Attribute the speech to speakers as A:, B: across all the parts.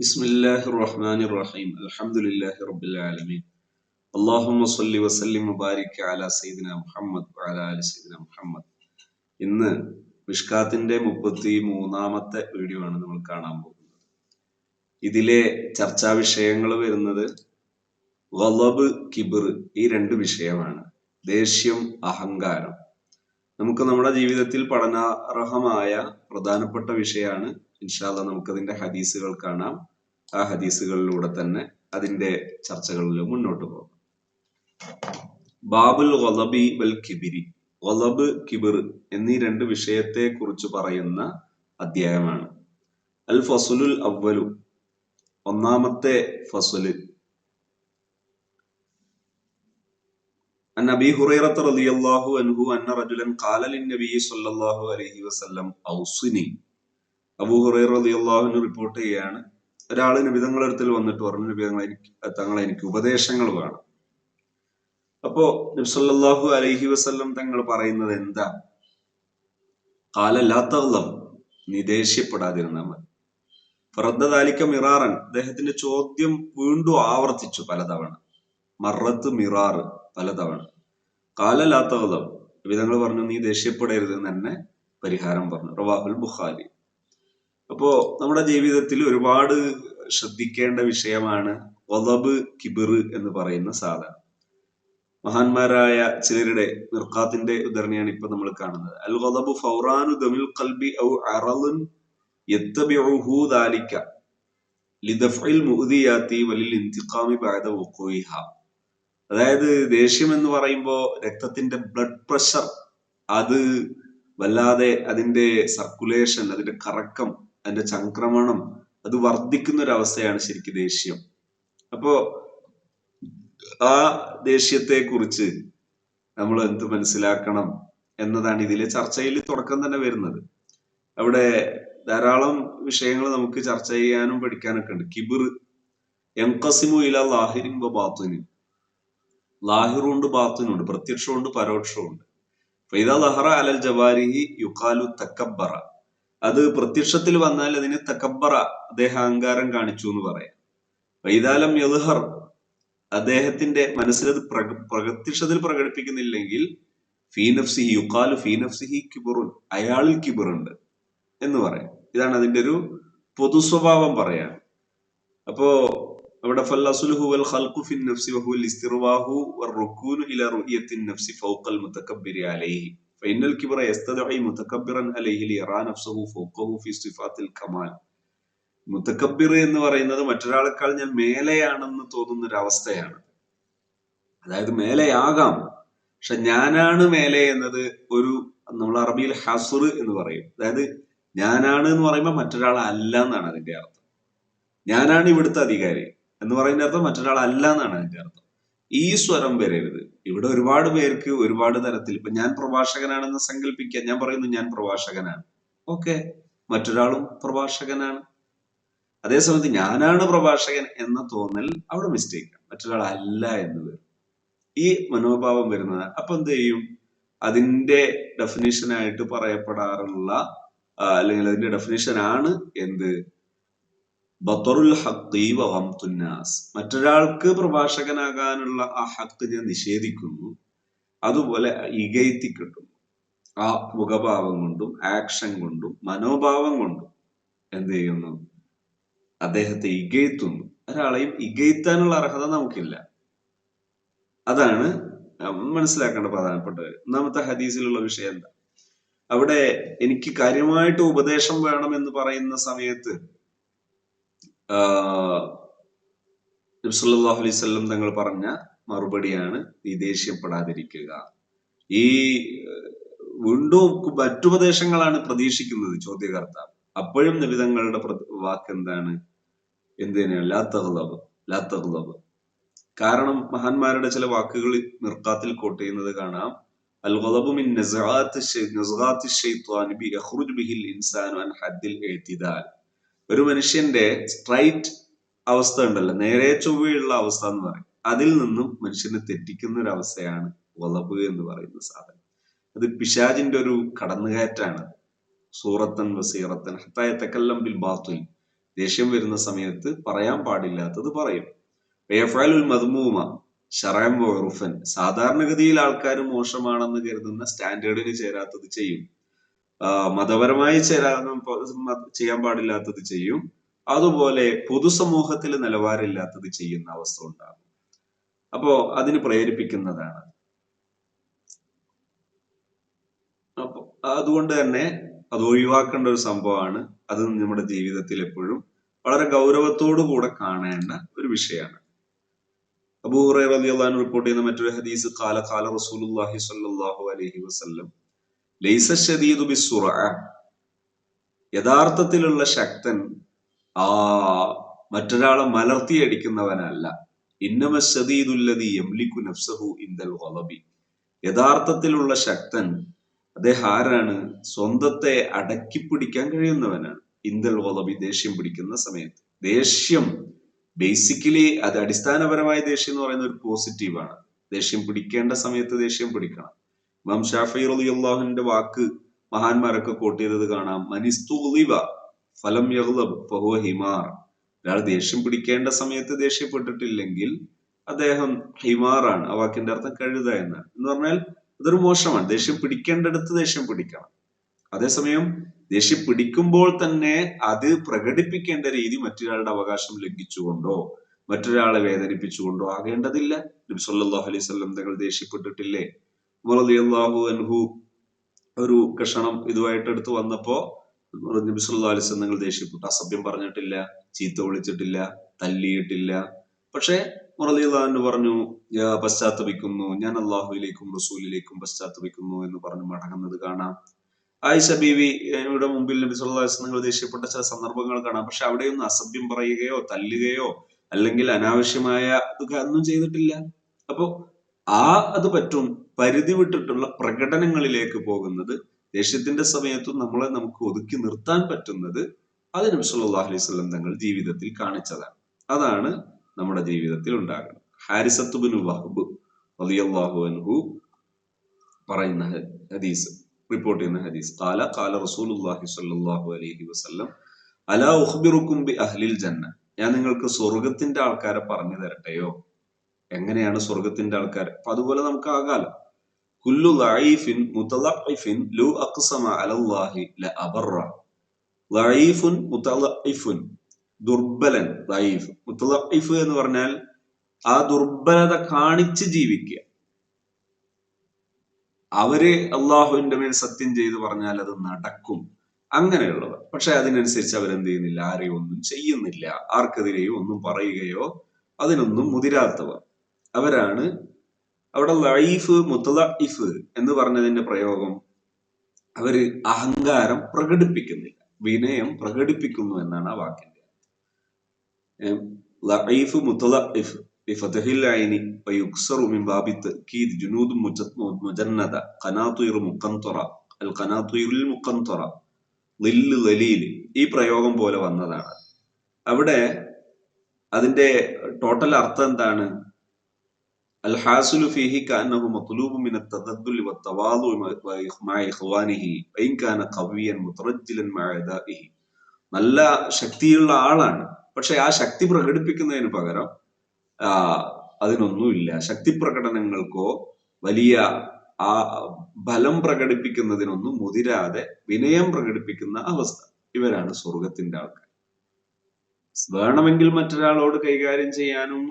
A: ബിസ്മില്ലാഹി റഹ്മാൻ റഹീം അൽഹംദുലില്ലാഹി റബ്ബിൽ ആലമീൻ. അള്ളാഹുമ്മ സല്ലി വസല്ലി മുബാരിക് അല സൈദിന മുഹമ്മദ് അല അലി സൈദിന മുഹമ്മദ്. ഇന്ന് മിഷ്കാത്തിന്റെ മുപ്പത്തി മൂന്നാമത്തെ വീഡിയോ ആണ് നമ്മൾ കാണാൻ പോകുന്നത്. ഇതിലെ ചർച്ചാ വിഷയങ്ങൾ വരുന്നത് ഗലബ് കിബിർ ഈ രണ്ട് വിഷയമാണ്. ദേഷ്യം അഹങ്കാരം. നമുക്ക് നമ്മുടെ ജീവിതത്തിൽ പഠനാർഹമായ പ്രധാനപ്പെട്ട വിഷയമാണ്. ഇൻഷാല്ല നമുക്കതിന്റെ ഹദീസുകൾ കാണാം. ആ ഹദീസുകളിലൂടെ തന്നെ അതിന്റെ ചർച്ചകളിൽ മുന്നോട്ട് പോകാം ബാബുൽ വലബി വൽ കിബിരി വലബ് കിബിർ എന്നീ രണ്ട് വിഷയത്തെ കുറിച്ച് പറയുന്ന അധ്യായമാണ് അൽ ഫസുലുൽ അവലു ഒന്നാമത്തെ ഫസുല് عن أبي هريرة رضي الله عنه أن رجلا قال للنبي صلى الله عليه وسلم أوصني അബൂ ഹുറൈറ റളിയല്ലാഹു അൻഹു റിപ്പോർട്ട് ചെയ്യാണ് ഒരാൾ നബിതങ്ങളുടെ അടുത്തിൽ വന്നിട്ട് പറഞ്ഞു നബി തങ്ങളെ എനിക്ക് തങ്ങളെ എനിക്ക് ഉപദേശങ്ങൾ വേണം. അപ്പോ നബ്സല്ലാഹു അലൈഹി വസ്ല്ലം തങ്ങൾ പറയുന്നത് എന്താ? കാലല്ലാത്തവല്ലം നീ ദേഷ്യപ്പെടാതിരുന്നാൽ മതി. ഫറദ്ദാലിക്ക മിറാറൻ. അദ്ദേഹത്തിന്റെ ചോദ്യം വീണ്ടും ആവർത്തിച്ചു പലതവണ. മറത്ത് മിറാറ് പലതവണ. കാലല്ലാത്തവല്ലം വിധങ്ങൾ പറഞ്ഞു നീ ദേഷ്യപ്പെടരുത് എന്ന് തന്നെ പരിഹാരം പറഞ്ഞു. റവാഹുൽ ബുഖാരി. അപ്പോ നമ്മുടെ ജീവിതത്തിൽ ഒരുപാട് ശ്രദ്ധിക്കേണ്ട വിഷയമാണ് വലബ് കിബിർ എന്ന് പറയുന്ന സാധനം. മഹാന്മാരായ ചിലരുടെ നിർഖാത്തിന്റെ ഉദാഹരണയാണ് ഇപ്പൊ നമ്മൾ കാണുന്നത്. അൽ വലബു ഫൗറാനു ദമിൽ കൽബി ഔ അറലുൻ യത്തബിഉഹു ദാലിക ലിദഫ്ഇൽ വലിൽ ഇന്തിഖാമി ബഅദ വുഖൂഇഹ. അതായത് ദേഷ്യം എന്ന് പറയുമ്പോൾ രക്തത്തിന്റെ ബ്ലഡ് പ്രഷർ അത് വല്ലാതെ അതിന്റെ സർക്കുലേഷൻ അതിന്റെ കറക്കം അതിന്റെ ചംക്രമണം അത് വർദ്ധിക്കുന്ന ഒരു അവസ്ഥയാണ് ശരിക്കും ദേഷ്യം. അപ്പോ ആ ദേഷ്യത്തെ കുറിച്ച് നമ്മൾ എന്ത് മനസ്സിലാക്കണം എന്നതാണ് ഇതിലെ ചർച്ചയിൽ തുടക്കം തന്നെ വരുന്നത്. അവിടെ ധാരാളം വിഷയങ്ങൾ നമുക്ക് ചർച്ച ചെയ്യാനും പഠിക്കാനൊക്കെ ഉണ്ട്. കിബിർ എംകസിമു ഇല ലാഹിരിൻ ബാത്തുനും. ലാഹിറുണ്ട് ബാത്തുനുണ്ട് പ്രത്യക്ഷമുണ്ട് പരോക്ഷമുണ്ട്. ഫൈദ ലഹറ അലൽ ജവാരിഹി യുക്കാലു തക്കബറ അത് പ്രത്യക്ഷത്തിൽ വന്നാൽ അതിന് തക്കബറ അദ്ദേഹം അഹങ്കാരം കാണിച്ചു എന്ന് പറയാം. വൈതാലം യൽഹർ അദ്ദേഹത്തിന്റെ മനസ്സിലത് പ്രത്യക്ഷത്തിൽ പ്രകടിപ്പിക്കുന്നില്ലെങ്കിൽ ഫീനഫ്സിഹി യുക്കാലു ഫീനഫ്സിഹി കിബുറു അയാളിൽ കിബുറുണ്ട് എന്ന് പറയാം. ഇതാണ് അതിന്റെ ഒരു പൊതു സ്വഭാവം പറയാൻ. അപ്പോ അവിടെ ഫല്ലസുലുഹു വൽ ഖൽഖു ഫിൻ നഫ്സി വഹുൽ ഇസ്തിർവാഹു വറുകൂനു ഇല റുഇയത്തിൻ നഫ്സി ഫൗഖൽ മുതകബ്ബിരി അലൈഹി. فإن الكبر يستدعي متكبرا عليه ليرى نفسه فوقه في صفات الكمال മുത്തക്കബിർ എന്ന് പറയുന്നത് മറ്റൊരാളെക്കാൾ ഞാൻ മേലെയാണെന്ന് തോന്നുന്ന ഒരു അവസ്ഥയാണ് അതായത് മേലെയാകാം പക്ഷെ ഞാനാണ് മേലെ എന്നത് ഒരു നമ്മൾ അറബിയിൽ ഹസുർ എന്ന് പറയും അതായത് ഞാനാണ് എന്ന് പറയുമ്പോൾ മറ്റൊരാൾ അല്ല എന്നാണ് അതിന്റെ അർത്ഥം ഞാനാണ് ഇവിടുത്തെ അധികാരി എന്ന് പറയുന്ന അർത്ഥം മറ്റൊരാൾ അല്ല എന്നാണ് അതിന്റെ അർത്ഥം ഈ സ്വരം വരരുത് ഇവിടെ ഒരുപാട് പേർക്ക് ഒരുപാട് തരത്തിൽ ഇപ്പൊ ഞാൻ പ്രഭാഷകനാണെന്ന് സങ്കല്പിക്കുക ഞാൻ പറയുന്നു ഞാൻ പ്രഭാഷകനാണ്. ഓക്കെ. മറ്റൊരാളും പ്രഭാഷകനാണ്. അതേസമയത്ത് ഞാനാണ് പ്രഭാഷകൻ എന്ന തോന്നൽ അവിടെ മിസ്റ്റേക്ക് മറ്റൊരാൾ അല്ല എന്ന് വരും. ഈ മനോഭാവം വരുന്നത് അപ്പൊ എന്ത് ചെയ്യും? അതിന്റെ ഡെഫിനേഷനായിട്ട് പറയപ്പെടാറുള്ള അല്ലെങ്കിൽ അതിന്റെ ഡെഫിനേഷൻ ആണ് എന്ത്? ബത്തറുൽ ഹക്കി മറ്റൊരാൾക്ക് പ്രഭാഷകനാകാനുള്ള ആ ഹക്ക് ഞാൻ നിഷേധിക്കുന്നു. അതുപോലെ ഇകയത്തി കിട്ടുന്നു ആ മുഖഭാവം കൊണ്ടും ആക്ഷൻ കൊണ്ടും മനോഭാവം കൊണ്ടും എന്ത് ചെയ്യുന്നു? അദ്ദേഹത്തെ ഇകയത്തുന്നു ഒരാളെയും ഇകയത്താനുള്ള അർഹത നമുക്കില്ല. അതാണ് മനസ്സിലാക്കേണ്ട പ്രധാനപ്പെട്ട ഒന്നാമത്തെ ഹദീസിലുള്ള വിഷയം എന്താ? അവിടെ എനിക്ക് കാര്യമായിട്ട് ഉപദേശം വേണം എന്ന് പറയുന്ന സമയത്ത് നബ്സല്ലാഹു അലൈഹി സ്വല്ലം തങ്ങൾ പറഞ്ഞ മറുപടിയാണ് ഈ ദേഷ്യപ്പെടാതിരിക്കുക. ഈ വീണ്ടും മറ്റുപദേശങ്ങളാണ് പ്രതീക്ഷിക്കുന്നത് ചോദ്യകർത്താവ്. അപ്പോഴും നബിതങ്ങളുടെ വാക്ക് എന്താണ് എന്തിനാണ് ലാത്തഹ്ലബ് ലാത്തഹ്ലബ് കാരണം മഹാന്മാരുടെ ചില വാക്കുകൾ നിർക്കാത്തിൽ കോട്ട് ചെയ്യുന്നത് കാണാം. ബിഹിൽ ഇൻസാനു അൻ ഹദ്ദിൽ ഇഅ്തിദാൽ ഒരു മനുഷ്യന്റെ സ്ട്രൈറ്റ് അവസ്ഥ ഉണ്ടല്ലോ. നേരെ ചൊവ്വയുള്ള അവസ്ഥ എന്ന് പറയും. അതിൽ നിന്നും മനുഷ്യനെ തെറ്റിക്കുന്ന ഒരു അവസ്ഥയാണ് വളവ് എന്ന് പറയുന്ന സാധനം. അത് പിശാജിന്റെ ഒരു കടന്നുകയറ്റാണ്. സൂറത്തൻ വസീറത്തൻ ഹത്തായ തെക്കല്ലം ബിൽ ബാത്തുൽ. ദേഷ്യം വരുന്ന സമയത്ത് പറയാൻ പാടില്ലാത്തത് പറയും. വേഫാലുൽ മദ്മൂമ ഷറാം സാധാരണഗതിയിൽ ആൾക്കാർ മോശമാണെന്ന് കരുതുന്ന സ്റ്റാൻഡേർഡിന് ചേരാത്തത് ചെയ്യും. മതപരമായി ചേരാനും ചെയ്യാൻ പാടില്ലാത്തത് ചെയ്യും. അതുപോലെ പൊതുസമൂഹത്തിൽ നിലവാരമില്ലാത്തത് ചെയ്യുന്ന അവസ്ഥ ഉണ്ടാകും. അപ്പോ അതിന് പ്രേരിപ്പിക്കുന്നതാണ്. അപ്പൊ അതുകൊണ്ട് തന്നെ അത് ഒഴിവാക്കേണ്ട ഒരു സംഭവമാണ്. അത് നമ്മുടെ ജീവിതത്തിൽ എപ്പോഴും വളരെ ഗൗരവത്തോടു കൂടെ കാണേണ്ട ഒരു വിഷയമാണ്. അബൂഹുറൈ റളിയല്ലാഹു റിപ്പോർട്ട് ചെയ്യുന്ന മറ്റൊരു ഹദീസ് കാല കാല റസൂലുള്ളാഹി സ്വല്ലല്ലാഹു അലൈഹി വസല്ലം ലൈസ ബിസ്സുറഅ. യഥാർത്ഥത്തിലുള്ള ശക്തൻ ആ മറ്റൊരാളെ മലർത്തിയടിക്കുന്നവനല്ല ഇന്നമ ഷദീദുല്ലതി യംലിക്കു നഫ്സഹു ഇൻദൽ ഗളബി യഥാർത്ഥത്തിലുള്ള ശക്തൻ അദ്ദേഹം ആരാണ്? സ്വന്തത്തെ അടക്കി പിടിക്കാൻ കഴിയുന്നവനാണ്. ഇന്ദൽ വളബി ദേഷ്യം പിടിക്കുന്ന സമയത്ത്. ദേഷ്യം ബേസിക്കലി അത് അടിസ്ഥാനപരമായ ദേഷ്യം എന്ന് പറയുന്ന ഒരു പോസിറ്റീവാണ് ദേഷ്യം പിടിക്കേണ്ട സമയത്ത് ദേഷ്യം പിടിക്കണം. ഇമാം ഷാഫി അലി അള്ളാഹുവിന്റെ വാക്ക് മഹാന്മാരൊക്കെ കോട്ട് ചെയ്തത് കാണാം മനിസ്തു ഫലം ഹിമാർ. ഒരാൾ ദേഷ്യം പിടിക്കേണ്ട സമയത്ത് ദേഷ്യപ്പെട്ടിട്ടില്ലെങ്കിൽ അദ്ദേഹം ഹിമാറാണ്. ആ വാക്കിന്റെ അർത്ഥം കഴുത എന്നാണ്. എന്ന് പറഞ്ഞാൽ അതൊരു മോശമാണ് ദേഷ്യം പിടിക്കേണ്ടടുത്ത് ദേഷ്യം പിടിക്കണം. അതേസമയം ദേഷ്യം പിടിക്കുമ്പോൾ തന്നെ അത് പ്രകടിപ്പിക്കേണ്ട രീതി മറ്റൊരാളുടെ അവകാശം ലംഘിച്ചുകൊണ്ടോ മറ്റൊരാളെ വേദനിപ്പിച്ചുകൊണ്ടോ ആകേണ്ടതില്ല. നബി സല്ലല്ലാഹു അലൈഹി തങ്ങൾ ദേഷ്യപ്പെട്ടിട്ടില്ലേ? റളിയല്ലാഹു അൻഹു ഒരു കഷണം ഇതുമായിട്ട് എടുത്ത് വന്നപ്പോ നബി സല്ലല്ലാഹു അലൈഹി ദേഷ്യപ്പെട്ടു. അസഭ്യം പറഞ്ഞിട്ടില്ല ചീത്ത വിളിച്ചിട്ടില്ല തല്ലിയിട്ടില്ല. പക്ഷേ മുറലിയാന്ന് പറഞ്ഞു പശ്ചാത്തപിക്കുന്നു. ഞാൻ അള്ളാഹുവിലേക്കും റസൂലിലേക്കും പശ്ചാത്തപിക്കുന്നു എന്ന് പറഞ്ഞു മടങ്ങുന്നത് കാണാം. ആയിഷ ബീവി ഇവിടെ മുമ്പിൽ നബി സല്ലല്ലാഹു അലൈഹി ദേഷ്യപ്പെട്ട ചില സന്ദർഭങ്ങൾ കാണാം. പക്ഷെ അവിടെയൊന്നും അസഭ്യം പറയുകയോ തല്ലുകയോ അല്ലെങ്കിൽ അനാവശ്യമായ ഒന്നും ചെയ്തിട്ടില്ല. അപ്പോ ആ അത് പറ്റും. പരിധി വിട്ടിട്ടുള്ള പ്രകടനങ്ങളിലേക്ക് പോകുന്നത് ദേഷ്യത്തിന്റെ സമയത്തും നമ്മളെ നമുക്ക് ഒതുക്കി നിർത്താൻ പറ്റുന്നത് അത് നബി അലൈഹി വസല്ലം തങ്ങൾ ജീവിതത്തിൽ കാണിച്ചതാണ്. അതാണ് നമ്മുടെ ജീവിതത്തിൽ ഉണ്ടാകുന്നത്. ഹാരിസത്തുബിന് വഹബ് റളിയല്ലാഹു അൻഹു പറയുന്ന ഹദീസ് റിപ്പോർട്ട് ചെയ്യുന്ന ഹദീസ്. കാല കാല റസൂലുള്ളാഹി സല്ലാഹു അലൈഹി വസ്ലം അലാ ഉഹ്ബിറുക്കും ബി അഹ്ലിൽ ജന്ന ഞാൻ നിങ്ങൾക്ക് സ്വർഗത്തിന്റെ ആൾക്കാരെ പറഞ്ഞു തരട്ടെയോ? എങ്ങനെയാണ് സ്വർഗത്തിന്റെ ആൾക്കാർ അപ്പൊ അതുപോലെ നമുക്ക് ആകാലോ. കുല്ലു ലഈഫിൻ മുതലഇഫിൻ ലു അഖ്സമ അലല്ലാഹി ല അബറ ലഈഫുൻ മുതലഇഫുൻ ദുർബലൻ ലൈഫ് മുത്തലൈഫ് എന്ന് പറഞ്ഞാൽ ആ ദുർബലത കാണിച്ച് ജീവിക്കുക. അവരെ അള്ളാഹുവിന്റെ മേൽ സത്യം ചെയ്ത് പറഞ്ഞാൽ അത് നടക്കും. അങ്ങനെയുള്ളവർ പക്ഷെ അതിനനുസരിച്ച് അവരെന്ത് ചെയ്യുന്നില്ല? ആരെയും ഒന്നും ചെയ്യുന്നില്ല. ആർക്കെതിരെയും ഒന്നും പറയുകയോ അതിനൊന്നും മുതിരാത്തവർ. അവരാണ് അവിടെ ലൈഫ് മുത്തലൈഫ് എന്ന് പറഞ്ഞതിന്റെ പ്രയോഗം അവര് അഹങ്കാരം പ്രകടിപ്പിക്കുന്നില്ല വിനയം പ്രകടിപ്പിക്കുന്നു എന്നാണ് ആ വാക്കിന്റെ ലൈഫ് മുത്തലൈഫ് بفتح العين ويكسر من باب التأكيد جنود مجندة قناطير مقنطرة القناطير المقنطرة ലില്ല് ലലീൽ ഈ പ്രയോഗം പോലെ വന്നതാണ് അവിടെ അതിന്റെ ടോട്ടൽ അർത്ഥം എന്താണ് അൽ ഹാസുലു ഫീഹി കാനഹു മത്ലൂബു മിന التذلل والتواضع مع إخوانه وإن كان قويا مترجلا مع أعدائه നല്ല ശക്തിയുള്ള ആളാണ് പക്ഷെ ആ ശക്തി പ്രകടിപ്പിക്കുന്നതിന് പകരം ആ അതിനൊന്നുമില്ല ശക്തി പ്രകടനങ്ങൾക്കോ വലിയ ആ ബലം പ്രകടിപ്പിക്കുന്നതിനൊന്നും മുതിരാതെ വിനയം പ്രകടിപ്പിക്കുന്ന അവസ്ഥ ഇവരാണ് സ്വർഗത്തിന്റെ ആൾക്കാർ വേണമെങ്കിൽ മറ്റൊരാളോട് കൈകാര്യം ചെയ്യാനും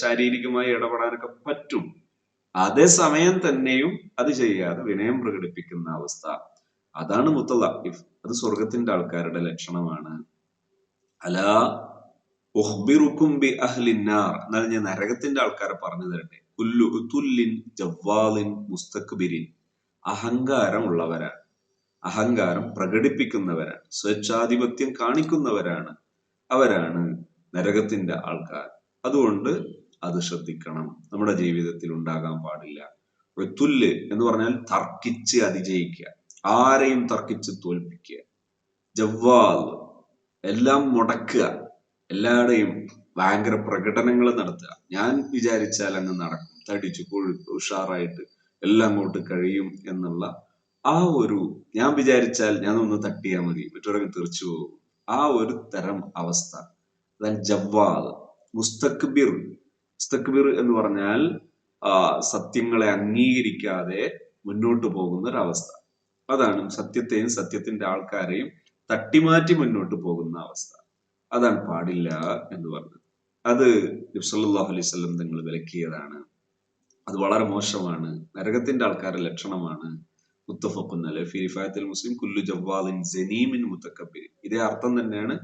A: ശാരീരികമായി ഇടപെടാനൊക്കെ പറ്റും. അതേസമയം തന്നെയും അത് ചെയ്യാതെ വിനയം പ്രകടിപ്പിക്കുന്ന അവസ്ഥ. അതാണ് മുത്തലാഖിഫ് അത് സ്വർഗത്തിന്റെ ആൾക്കാരുടെ ലക്ഷണമാണ്. അലാ ഉഹ്ബിറുക്കും ബി അഹ്ലിന്നാർ എന്നാൽ ഞാൻ നരകത്തിന്റെ ആൾക്കാരെ പറഞ്ഞു തരട്ടെ. ഉത്തുല്ലിൻ ജവ്വാലിൻ മുസ്തക്ബിരിൻ. അഹങ്കാരം ഉള്ളവരാണ് അഹങ്കാരം പ്രകടിപ്പിക്കുന്നവരാണ്. സ്വേച്ഛാധിപത്യം കാണിക്കുന്നവരാണ്. അവരാണ് നരകത്തിന്റെ ആൾക്കാർ. അതുകൊണ്ട് അത് ശ്രദ്ധിക്കണം. നമ്മുടെ ജീവിതത്തിൽ ഉണ്ടാകാൻ പാടില്ല. തുല്ല് എന്ന് പറഞ്ഞാൽ തർക്കിച്ച് അതിജയിക്കുക. ആരെയും തർക്കിച്ച് തോൽപ്പിക്കുക. ജവ്വാൽ എല്ലാം മുടക്കുക. എല്ലാവരുടെയും ഭയങ്കര പ്രകടനങ്ങൾ നടത്തുക. ഞാൻ വിചാരിച്ചാൽ അങ്ങ് നടക്കും. തടിച്ചു കൊഴുത്ത് ഉഷാറായിട്ട് എല്ലാം അങ്ങോട്ട് കഴിയും എന്നുള്ള ആ ഒരു ഞാൻ വിചാരിച്ചാൽ ഞാൻ ഒന്ന് തട്ടിയാൽ മതി. മറ്റൊരാൾക്ക് തെറിച്ചു പോകും. ആ ഒരു തരം അവസ്ഥ. അതായത് ജവ്വാദ് മുസ്തക്ബിർ. മുസ്തക്ബിർ എന്ന് പറഞ്ഞാൽ സത്യങ്ങളെ അംഗീകരിക്കാതെ മുന്നോട്ട് പോകുന്ന ഒരു അവസ്ഥ അതാണ് സത്യത്തെയും സത്യത്തിന്റെ ആൾക്കാരെയും തട്ടിമാറ്റി മുന്നോട്ട് പോകുന്ന അവസ്ഥ. അതാണ് പാടില്ല എന്ന് പറഞ്ഞത്. അത് നബ്സല്ലാഹു അലൈഹി സ്വലം തങ്ങൾ വിലക്കിയതാണ്. അത് വളരെ മോശമാണ്. നരകത്തിന്റെ ആൾക്കാരുടെ ലക്ഷണമാണ്. മുത്തഫഖുൻ അല്ലെ? ഫി മുസ്ലിം കുല്ലു ജവ്വാലിൻ ജനീമിൻ മുത്തക്കബിർ. ഇതേ അർത്ഥം തന്നെയാണ്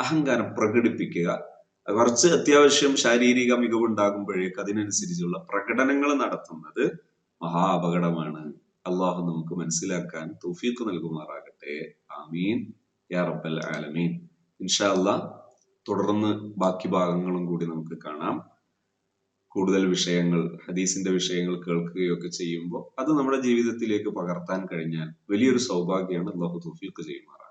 A: അഹങ്കാരം പ്രകടിപ്പിക്കുക. കുറച്ച് അത്യാവശ്യം ശാരീരിക മികവുണ്ടാകുമ്പോഴേക്ക് അതിനനുസരിച്ചുള്ള പ്രകടനങ്ങൾ നടത്തുന്നത് മഹാ അപകടമാണ് അള്ളാഹു നമുക്ക് മനസ്സിലാക്കാൻ തൗഫീഖ് നൽകുമാറാകട്ടെ. ആമീൻ. യാ റബ്ബൽ ആലമീൻ. ഇൻഷാ അല്ലാഹ് തുടർന്ന് ബാക്കി ഭാഗങ്ങളും കൂടി നമുക്ക് കാണാം. കൂടുതൽ വിഷയങ്ങൾ ഹദീസിന്റെ വിഷയങ്ങൾ കേൾക്കുകയൊക്കെ ചെയ്യുമ്പോൾ അത് നമ്മുടെ ജീവിതത്തിലേക്ക് പകർത്താൻ കഴിഞ്ഞാൽ വലിയൊരു സൗഭാഗ്യമാണ് അള്ളാഹു തൗഫീഖ് ചെയ്യുമാറാകട്ടെ.